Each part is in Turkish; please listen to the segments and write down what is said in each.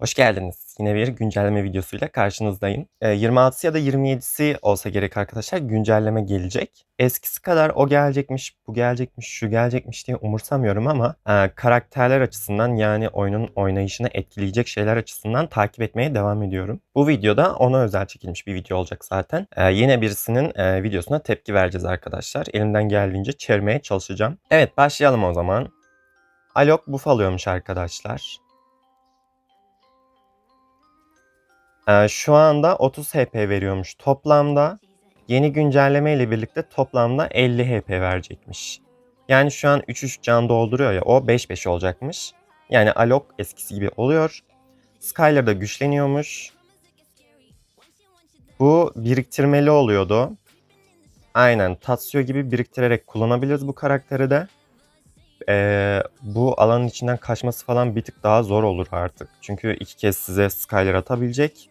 Hoş geldiniz. Yine bir güncelleme videosuyla karşınızdayım. Ee, 26'sı ya da 27'si olsa gerek arkadaşlar güncelleme gelecek. Eskisi kadar o gelecekmiş, bu gelecekmiş, şu gelecekmiş diye umursamıyorum ama e, karakterler açısından yani oyunun oynayışını etkileyecek şeyler açısından takip etmeye devam ediyorum. Bu videoda ona özel çekilmiş bir video olacak zaten. Ee, yine birisinin e, videosuna tepki vereceğiz arkadaşlar. Elimden geldiğince çevirmeye çalışacağım. Evet başlayalım o zaman. Alok buf alıyormuş arkadaşlar. Şu anda 30 HP veriyormuş toplamda. Yeni güncelleme ile birlikte toplamda 50 HP verecekmiş. Yani şu an 3-3 can dolduruyor ya o 5-5 olacakmış. Yani Alok eskisi gibi oluyor. Skylar da güçleniyormuş. Bu biriktirmeli oluyordu. Aynen Tatsuo gibi biriktirerek kullanabiliriz bu karakteri de. Ee, bu alanın içinden kaçması falan bir tık daha zor olur artık. Çünkü iki kez size Skylar atabilecek.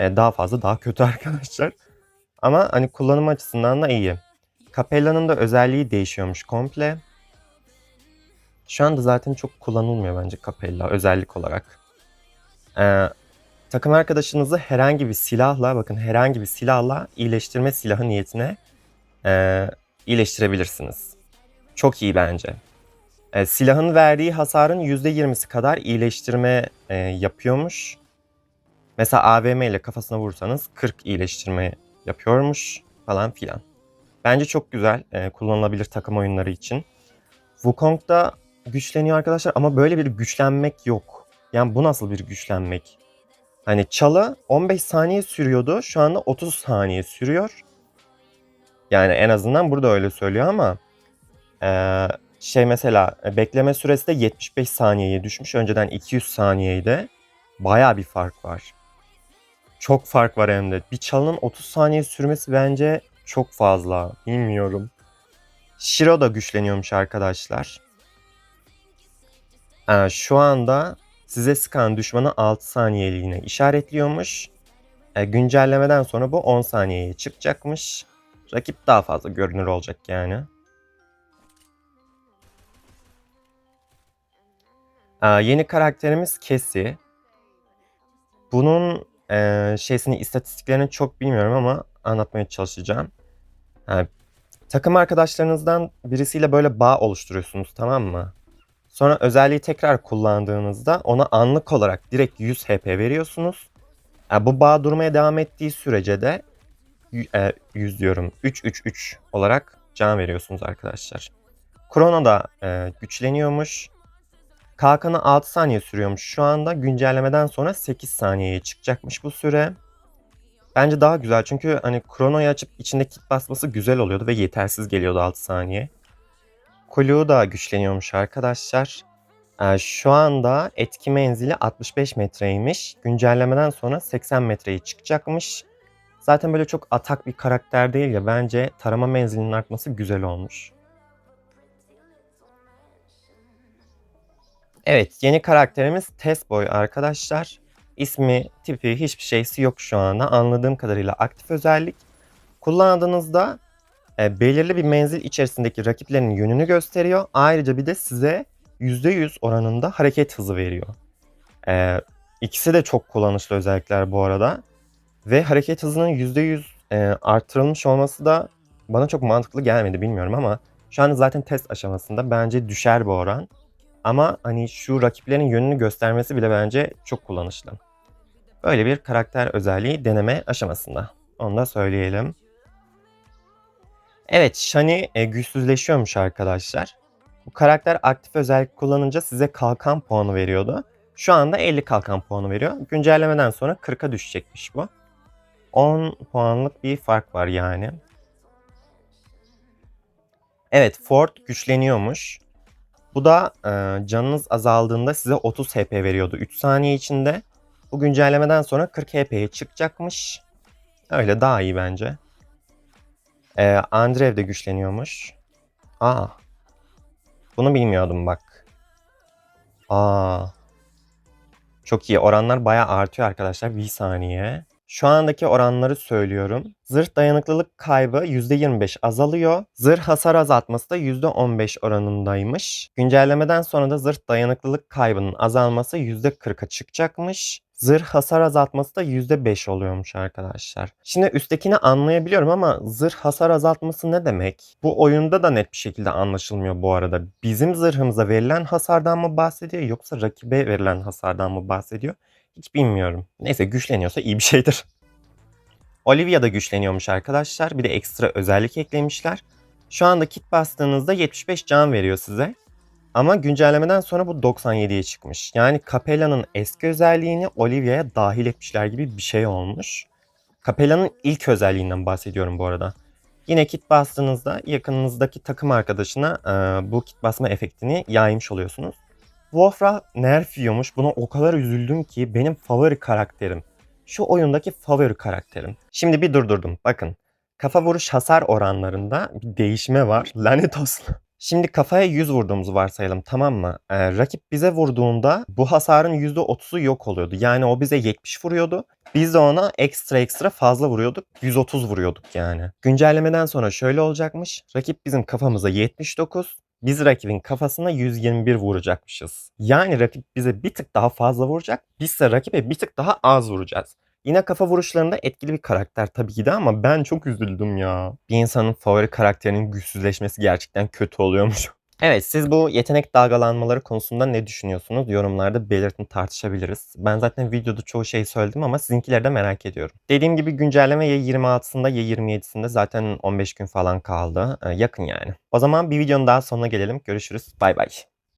Ee, daha fazla daha kötü arkadaşlar. Ama hani kullanım açısından da iyi. Capella'nın da özelliği değişiyormuş komple. Şu anda zaten çok kullanılmıyor bence Capella özellik olarak. Ee, takım arkadaşınızı herhangi bir silahla bakın herhangi bir silahla iyileştirme silahı niyetine e, iyileştirebilirsiniz. Çok iyi bence. E, silahın verdiği hasarın %20'si kadar iyileştirme e, yapıyormuş. Mesela AVM ile kafasına vursanız 40 iyileştirme yapıyormuş falan filan. Bence çok güzel e, kullanılabilir takım oyunları için. Wukong da güçleniyor arkadaşlar ama böyle bir güçlenmek yok. Yani bu nasıl bir güçlenmek? Hani çalı 15 saniye sürüyordu. Şu anda 30 saniye sürüyor. Yani en azından burada öyle söylüyor ama e, şey mesela e, bekleme süresi de 75 saniyeye düşmüş. Önceden 200 saniyeydi. Baya bir fark var. Çok fark var hem de. Bir çalının 30 saniye sürmesi bence çok fazla. Bilmiyorum. Shiro da güçleniyormuş arkadaşlar. Ee, şu anda size sıkan düşmanı 6 saniyeliğine işaretliyormuş. Ee, güncellemeden sonra bu 10 saniyeye çıkacakmış. Rakip daha fazla görünür olacak yani. Ee, yeni karakterimiz Cassie. Bunun e, şeysini istatistiklerini çok bilmiyorum ama anlatmaya çalışacağım. Ha, takım arkadaşlarınızdan birisiyle böyle bağ oluşturuyorsunuz tamam mı? Sonra özelliği tekrar kullandığınızda ona anlık olarak direkt 100 HP veriyorsunuz. Ha, bu bağ durmaya devam ettiği sürece de e, 100 diyorum 3-3-3 olarak can veriyorsunuz arkadaşlar. Chrono da e, güçleniyormuş. Kalkanı 6 saniye sürüyormuş. Şu anda güncellemeden sonra 8 saniyeye çıkacakmış bu süre. Bence daha güzel çünkü hani kronoyu açıp içinde kit basması güzel oluyordu ve yetersiz geliyordu 6 saniye. Kulu da güçleniyormuş arkadaşlar. Ee, şu anda etki menzili 65 metreymiş. Güncellemeden sonra 80 metreye çıkacakmış. Zaten böyle çok atak bir karakter değil ya bence tarama menzilinin artması güzel olmuş. Evet yeni karakterimiz Testboy arkadaşlar. İsmi, tipi hiçbir şeysi yok şu anda. Anladığım kadarıyla aktif özellik. Kullandığınızda e, belirli bir menzil içerisindeki rakiplerin yönünü gösteriyor. Ayrıca bir de size %100 oranında hareket hızı veriyor. E, ikisi de çok kullanışlı özellikler bu arada. Ve hareket hızının %100 e, artırılmış olması da bana çok mantıklı gelmedi bilmiyorum ama şu an zaten test aşamasında bence düşer bu oran. Ama hani şu rakiplerin yönünü göstermesi bile bence çok kullanışlı. Böyle bir karakter özelliği deneme aşamasında. Onu da söyleyelim. Evet, Shani e, güçsüzleşiyormuş arkadaşlar. Bu karakter aktif özellik kullanınca size kalkan puanı veriyordu. Şu anda 50 kalkan puanı veriyor. Güncellemeden sonra 40'a düşecekmiş bu. 10 puanlık bir fark var yani. Evet, Ford güçleniyormuş. Bu da e, canınız azaldığında size 30 HP veriyordu 3 saniye içinde. Bu güncellemeden sonra 40 HP'ye çıkacakmış. Öyle daha iyi bence. E, Andrev de güçleniyormuş. Aa. Bunu bilmiyordum bak. Aa. Çok iyi. Oranlar bayağı artıyor arkadaşlar bir saniye. Şu andaki oranları söylüyorum. Zırh dayanıklılık kaybı %25 azalıyor. Zırh hasar azaltması da %15 oranındaymış. Güncellemeden sonra da zırh dayanıklılık kaybının azalması %40'a çıkacakmış. Zırh hasar azaltması da %5 oluyormuş arkadaşlar. Şimdi üsttekini anlayabiliyorum ama zırh hasar azaltması ne demek? Bu oyunda da net bir şekilde anlaşılmıyor bu arada. Bizim zırhımıza verilen hasardan mı bahsediyor yoksa rakibe verilen hasardan mı bahsediyor? Hiç bilmiyorum. Neyse güçleniyorsa iyi bir şeydir. Olivia da güçleniyormuş arkadaşlar. Bir de ekstra özellik eklemişler. Şu anda kit bastığınızda 75 can veriyor size. Ama güncellemeden sonra bu 97'ye çıkmış. Yani Capella'nın eski özelliğini Olivia'ya dahil etmişler gibi bir şey olmuş. Capella'nın ilk özelliğinden bahsediyorum bu arada. Yine kit bastığınızda yakınınızdaki takım arkadaşına e, bu kit basma efektini yaymış oluyorsunuz. Wolfra nerf yiyormuş. Buna o kadar üzüldüm ki benim favori karakterim. Şu oyundaki favori karakterim. Şimdi bir durdurdum. Bakın. Kafa vuruş hasar oranlarında bir değişme var. Lanet olsun. Şimdi kafaya 100 vurduğumuzu varsayalım tamam mı? Ee, rakip bize vurduğunda bu hasarın %30'u yok oluyordu. Yani o bize 70 vuruyordu. Biz de ona ekstra ekstra fazla vuruyorduk. 130 vuruyorduk yani. Güncellemeden sonra şöyle olacakmış. Rakip bizim kafamıza 79. Biz rakibin kafasına 121 vuracakmışız. Yani rakip bize bir tık daha fazla vuracak. Biz de rakibe bir tık daha az vuracağız. Yine kafa vuruşlarında etkili bir karakter tabii ki de ama ben çok üzüldüm ya. Bir insanın favori karakterinin güçsüzleşmesi gerçekten kötü oluyormuş. Evet siz bu yetenek dalgalanmaları konusunda ne düşünüyorsunuz? Yorumlarda belirtin tartışabiliriz. Ben zaten videoda çoğu şeyi söyledim ama sizinkileri de merak ediyorum. Dediğim gibi güncelleme ya 26'sında ya 27'sinde zaten 15 gün falan kaldı. Ee, yakın yani. O zaman bir videonun daha sonuna gelelim. Görüşürüz. Bay bay.